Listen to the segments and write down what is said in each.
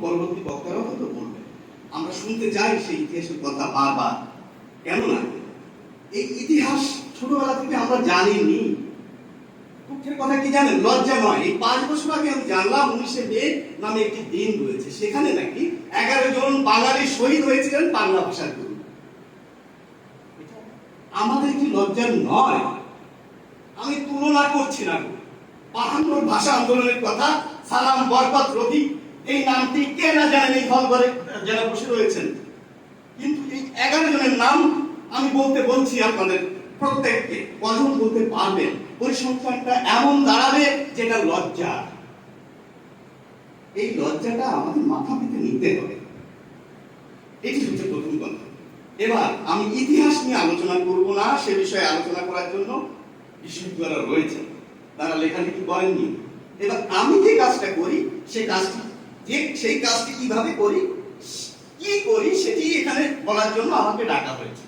পরবর্তী বক্তারাও হয়তো বলবেন। আমরা শুনতে চাই সেই ইতিহাসের কথা বারবার। কেননা এই ইতিহাস ছোটবেলা থেকে আমরা জানিনি। দুঃখের কথা কি জানেন? লজ্জা নয়। এই পাঁচ বছর আগে আমি জানলাম উনিশে মে নামে একটি দিন রয়েছে। সেখানে নাকি এগারো জন বাঙালি শহীদ হয়েছিলেন বাংলা ভাষার জন্য আমাদের কি লজ্জা নয়? আমি তুলনা করছি না। বাহান্নর ভাষা আন্দোলনের কথা সালাম, বরকত রবি এই নামটি কে না জানেন এই হল ঘরে যারা বসে রয়েছেন? কিন্তু এই এগারো জনের নাম আমি বলতে বলছি আপনাদের, প্রত্যেককে। কজন বলতে পারবেন পরিসংখ্যানটা এমন দাঁড়াবে যেটা লজ্জা। এই লজ্জাটা আমাদের মাথা পেতে নিতে হবে। এটি হচ্ছে প্রথম কথা। এবার আমি ইতিহাস নিয়ে আলোচনা করব না, সে বিষয়ে আলোচনা করার জন্য বিশ্ববিদ্যালয় রয়েছে তারা লেখালেখি করেননি। এবার আমি যে কাজটা করি, সে কাজটি যে সেই কাজটি কীভাবে করি? কি করি সেটি এখানে বলার জন্য আমাকে ডাকা হয়েছে।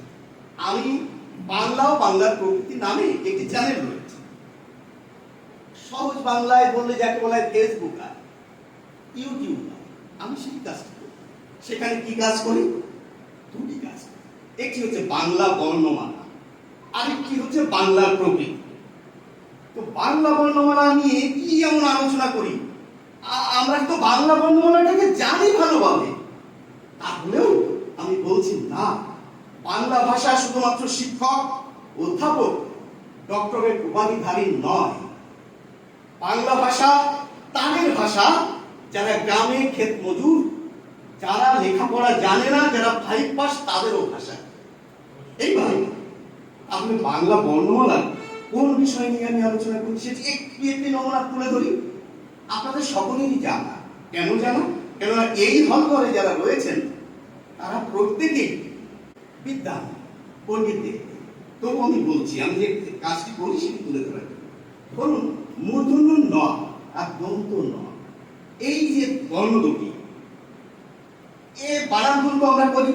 আমি বাংলা ও বাংলার প্রকৃতি নামে একটি চ্যানেল রয়েছে। সহজ বাংলায় বললে যাকে বলা হয় ফেসবুক আর ইউটিউব আমি সেই কাজটি করি। সেখানে কি কাজ করি? দুটি কাজ। একটি হচ্ছে বাংলা বর্ণমালা, আরেকটি হচ্ছে বাংলার প্রকৃতি। তো বাংলা বর্ণমালা নিয়ে কি এমন আলোচনা করি? আমরা তো বাংলা বর্ণমালাটাকে জানি ভালোভাবে? তাহলেও আমি বলছি না। বাংলা ভাষা শুধুমাত্র শিক্ষক, অধ্যাপক, ডক্টরের উপাধিধারী নয়। বাংলা ভাষা তাদের ভাষা, যারা গ্রামে ক্ষেত মজুর, যারা লেখাপড়া জানে না, যারা ফাইভ পাস তাদেরও ভাষা। এইবার আপনি বাংলা বর্ণমালা কোন বিষয় নিয়ে আমি আলোচনা করি সেটি একটি একটি নমুনা তুলে ধরি। আপনাদের সকলেরই জানা। কেন জানা? কেননা এই ঘরে যারা রয়েছেন, তারা প্রত্যেকেই বিদ্যান পণ্ডিত। তবু আমি বলছি, আমি যে কাজটি করি সেটি তুলে ধরার ধরুন, মূর্ধন্য ন আর দন্ত ন এই যে বর্ণ দুটি এ বানান ভুল আমরা করি।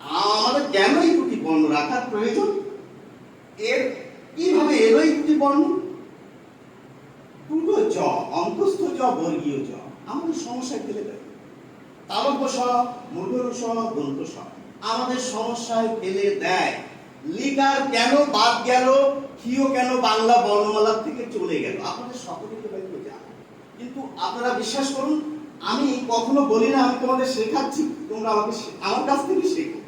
আমাদের কেন এই দুটি বর্ণ রাখার প্রয়োজন? এর, কীভাবে এলো এই দুটি বর্ণ? দুটো জ অন্তস্থ জ বর্গীয় জ। আমাদের সমস্যায় ফেলে দেয়। তালব্য স মূর্ধন্য স, দন্ত স। আমাদের সমস্যায় ফেলে দেয়। লিগার কেন বাদ গেল? ক্ষীয় কেন বাংলা বর্ণমালা থেকে চলে গেল? আপনাদের সকলেরই হয়তো জানা। কিন্তু আপনারা বিশ্বাস করুন, আমি কখনো বলি না, আমি তোমাদের শেখাচ্ছি, তোমরা আমাকে আমার কাছ থেকে শেখো।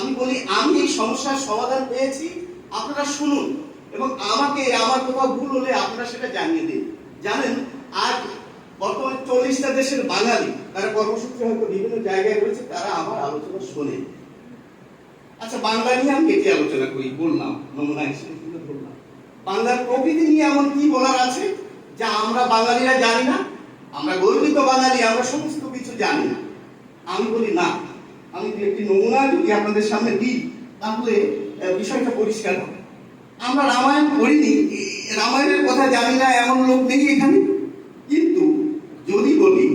আমি বলি, আমি এই সমস্যার সমাধান পেয়েছি, আপনারা শুনুন। এবং আমাকে, আমার কোথাও ভুল হলে আপনারা সেটা জানিয়ে দিন। জানেন, আজ বর্তমানে চল্লিশটা দেশের বাঙালি, তারা কর্মসূত্রে হয়তো বিভিন্ন জায়গায় রয়েছে, তারা আমার আলোচনা শোনে। আচ্ছা বাংলা নিয়ে আমি এটি আলোচনা করি, বললাম, নমুনা হিসেবে তুলে ধরলাম বাংলার প্রকৃতি নিয়ে এমন কি বলার আছে, যা আমরা বাঙালিরা জানি না? আমরা গর্বিত বাঙালি, আমরা সমস্ত কিছু জানি না। আমি বলি, না, আমি একটি নমুনা যদি আপনাদের সামনে দিই, তাহলে বিষয়টা পরিষ্কার হবে। আমরা রামায়ণ পড়িনি রামায়ণের কথা জানি না, এমন লোক নেই এখানে। কিন্তু যদি বলি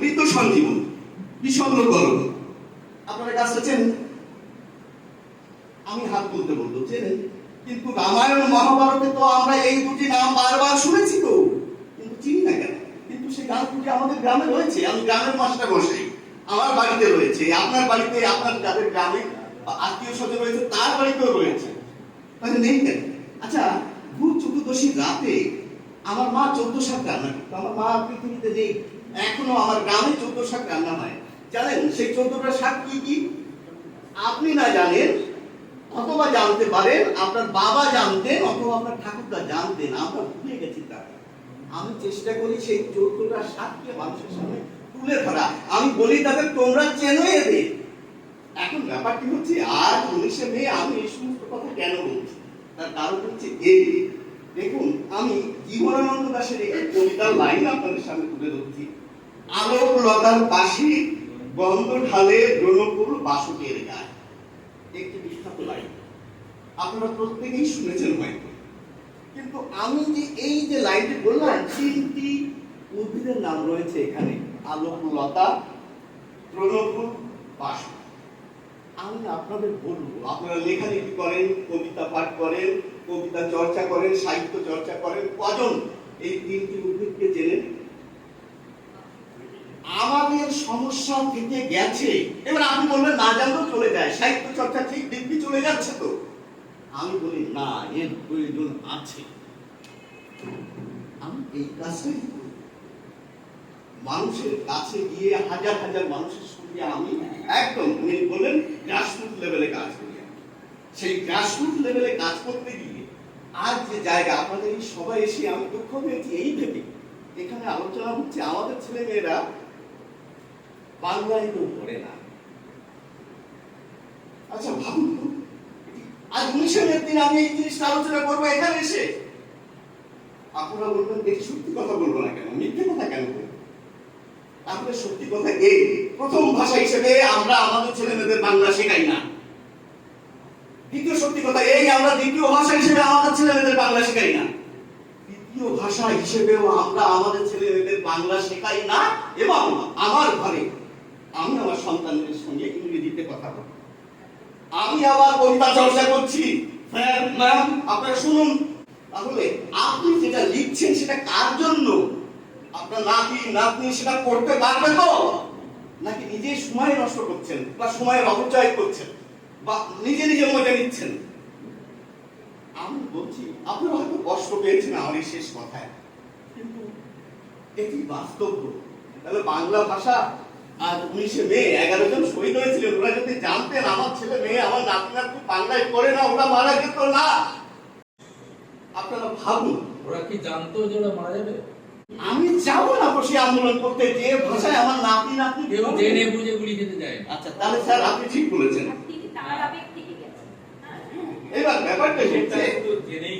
মৃত সঞ্জীবন, বিষণ্ণ গরম। আপনারা কাজটা চেনেন আমি হাত তুলতে বলব, চেনেন? কিন্তু রামায়ণ, মহাভারতে তো আমরা এই দুটি নাম বারবার শুনেছি তো। কিন্তু চিনি না কেন? কিন্তু সেই গাছ দুটি আমাদের গ্রামে রয়েছে। আমি গ্রামের মাস্টার বসাই আমার বাড়িতে রয়েছে, আপনার বাড়িতে, আপনার যাদের গ্রামে আত্মীয় স্বজন রয়েছে, তার বাড়িতেও রয়েছে। তাহলে নেই কেন? আচ্ছা চতুর্দশীর রাতে আমার মা চোদ্দ শাক রান্না করতো। আমার মা পৃথিবীতে নেই এখনও আমার গ্রামে চোদ্দ শাক রান্না হয়। জানেন, সেই চোদ্দটা শাক কি কি? আপনি না জানেন, অথবা জানতে পারেন, আপনার বাবা জানতেন, অথবা আপনার ঠাকুরদা জানতেন, আমরা ভুলে গেছি তা। আমি চেষ্টা করি সেই চোদ্দটা শাককে মানুষের সামনে তুলে ধরা। আমি বলি, তাদের তোমরা চেনো এদের? এখন ব্যাপারটি হচ্ছে, আজ উনিশে মে আমি এই সমস্ত কথা কেন বলছি? তার কারণ হচ্ছে এই দেখুন, আমি জীবনানন্দ দাশের একটি কবিতার লাইন আপনাদের সামনে তুলে ধরছি। আলোক লতার পাশে গন্ধ ঢালে দ্রোণকুল বাসকের গায়ে একটি বিখ্যাত লাইন আপনারা প্রত্যেকেই শুনেছেন হয়তো। কিন্তু আমি যে এই যে লাইনটি বললাম তিনটি উদ্ভিদের নাম রয়েছে এখানে আলোক লতা তৃণকুল বাসক আমি আপনাদের বলব, আপনারা লেখালেখি করেন, কবিতা পাঠ করেন কবিতা চর্চা করেন, সাহিত্য চর্চা করেন। কজন এই তিনটি উদ্ভিদকে চেনেন? আমাদের সমস্যা থেকে গেছে। এবার আপনি বলবেন না জানলেও চলে যায়। সাহিত্য চর্চা ঠিক দিব্যি চলে যাচ্ছে তো। আমি বলি, না, এর প্রয়োজন আছে। আমি এই কাজটাই মানুষের কাছে গিয়ে হাজার হাজার মানুষের সঙ্গে আমি একদম, উনি বললেন গ্রাসরুট লেভেলে কাজ করি। আমি। সেই গ্রাসরুট লেভেলে কাজ করতে গিয়ে আর যে জায়গা, আপনাদের এই সবাই এসে আমি দুঃখ পেয়েছি এই ভেবে। এখানে আলোচনা হচ্ছে আমাদের ছেলে মেয়েরা বাংলায় তো পড়ে না। আচ্ছা ভাবুন আজ মের দিন আমি এই জিনিসটা আলোচনা করব, এখানে এসে। আপনারা বলবেন, দেখি সত্যি কথা বলব না কেন, মিথ্যে কথা কেন বলব? সত্যি কথা এই, প্রথম ভাষা হিসেবে আমরা আমাদের ছেলে মেয়েদের বাংলা শেখাই না। দ্বিতীয় সত্যি কথা, এই আমরা দ্বিতীয় ভাষা হিসেবে আমাদের ছেলে মেয়েদের বাংলা শেখাই না। দ্বিতীয় ভাষা হিসেবেও আমরা আমাদের ছেলে মেয়েদের বাংলা শেখাই না এবং আমার ঘরে আমি আমার সন্তানদের সঙ্গে ইংরেজিতে কথা বলি। আমি আবার কবিতা চর্চা করছি। স্যার ম্যাম, আপনারা শুনুন। তাহলে আপনি যেটা লিখছেন সেটা কার জন্য? আপনার নাতি, নাতনি সেটা করতে পারবে তো? নাকি নিজে সময় নষ্ট করছেন বা সময়ের অপচয় করছেন? বা নিজে নিজে মজা নিচ্ছেন। আমি বলছি আপনারা হয়তো কষ্ট পেয়েছেন আমার এই শেষ কথায়। কিন্তু এটি বাস্তব তাহলে বাংলা ভাষা আর উনিশে মে এগারো জন শহীদ হয়েছিলেন। ওরা যদি জানতেন আমার ছেলে মেয়ে আমার নাতি নাতনি বাংলায় পড়ে না ওরা মারা যেত না। আপনারা ভাবুন। ওরা কি জানতো যে ওরা মারা যাবে? আমি যাব না বসে আন্দোলন করতে। যে ভাষায় আমার নাতি পড়বে। জেনে বুঝে গুলি খেতে যায় আচ্ছা তাহলে স্যার আপনি ঠিক বলেছেন। এবার ব্যাপারটা হচ্ছে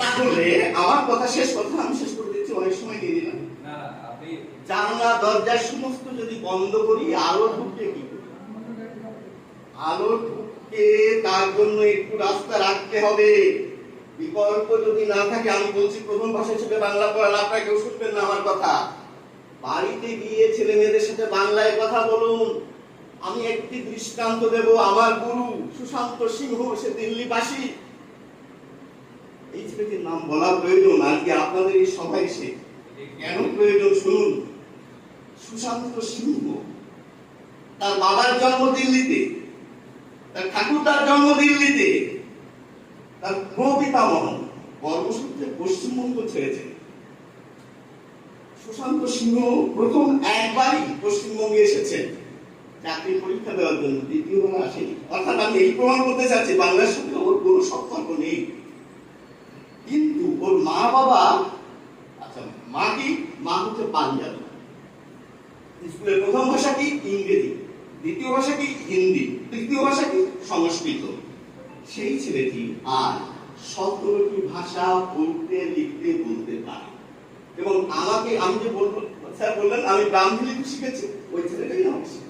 তাহলে আমার কথা শেষ কথা আমি শেষ করে দিচ্ছি অনেক সময় দিয়ে দিলাম। জানলা দরজা সমস্ত যদি বন্ধ করি আলো ঢুকবে কি আলো ঢুকতে তার জন্য একটু রাস্তা রাখতে হবে। বিকল্প যদি না থাকে আমি বলছি প্রথম ভাষা হিসেবে বাংলা পড়ান আপনারা কেউ শুনবেন না আমার কথা। বাড়িতে গিয়ে ছেলে মেয়েদের সাথে বাংলায় কথা বলুন। আমি একটি দৃষ্টান্ত দেব, আমার গুরু সুশান্ত সিংহ, সে দিল্লিবাসী। এই ছেলেটির নাম বলা প্রয়োজন আজকে আপনাদের এই সভায় এসে? কেন প্রয়োজন? শুনুন। সুশান্ত সিংহ, তার বাবার জন্ম দিল্লিতে, তার ঠাকুরদার জন্ম দিল্লিতে, তার প্রপিতামহ, কর্মসূত্রে পশ্চিমবঙ্গ ছেড়েছেন। সুশান্ত সিংহ প্রথম একবারই পশ্চিমবঙ্গে এসেছেন। চাকরির পরীক্ষা দেওয়ার জন্য দ্বিতীয়বার আসেনি। অর্থাৎ আমি এই প্রমাণ করতে চাচ্ছি, বাংলার সঙ্গে ওর কোনো সম্পর্ক নেই। কিন্তু ওর মা বাবা আচ্ছা মা কি? মা হচ্ছে পাঞ্জাবি। স্কুলের প্রথম ভাষা কি? ইংরেজি। দ্বিতীয় ভাষা কি? হিন্দি। তৃতীয় ভাষা কি? সংস্কৃত। সেই ছেলেটি আর সতেরোটি ভাষা পড়তে, লিখতে, বলতে পারে। এবং আমাকে, আমি যে বলব, স্যার বললেন, আমি ব্রাহ্মী লিপি শিখেছি। ওই ছেলেটাই আমাকে শিখিয়েছে এবং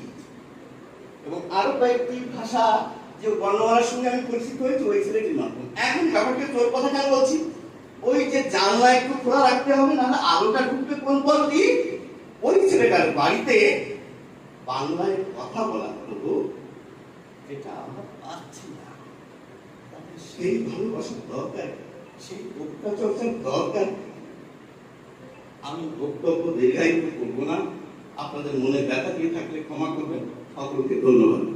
আরও কয়েকটি ভাষা যে বর্ণমালার সঙ্গে আমি পরিচিত হয়েছি, ওই ছেলেটির মাধ্যমে। এখন ব্যাপারটা তোর কথা কেন বলছি? ওই যে জানলা একটু খোলা রাখতে হবে না আলোটা ঢুকবে কোন পথ দিয়ে ওই ছেলেটার বাড়িতে বাংলায় কথা বলা হলো এটা আমরা পাচ্ছি না। সেই ভালোবাসার দরকার, সেই অত্যাচর্চার দরকার। আমি বক্তব্য দীর্ঘায়িত করব না। আপনাদের মনে ব্যথা দিয়ে থাকলে ক্ষমা করবেন। সকলকে ধন্যবাদ।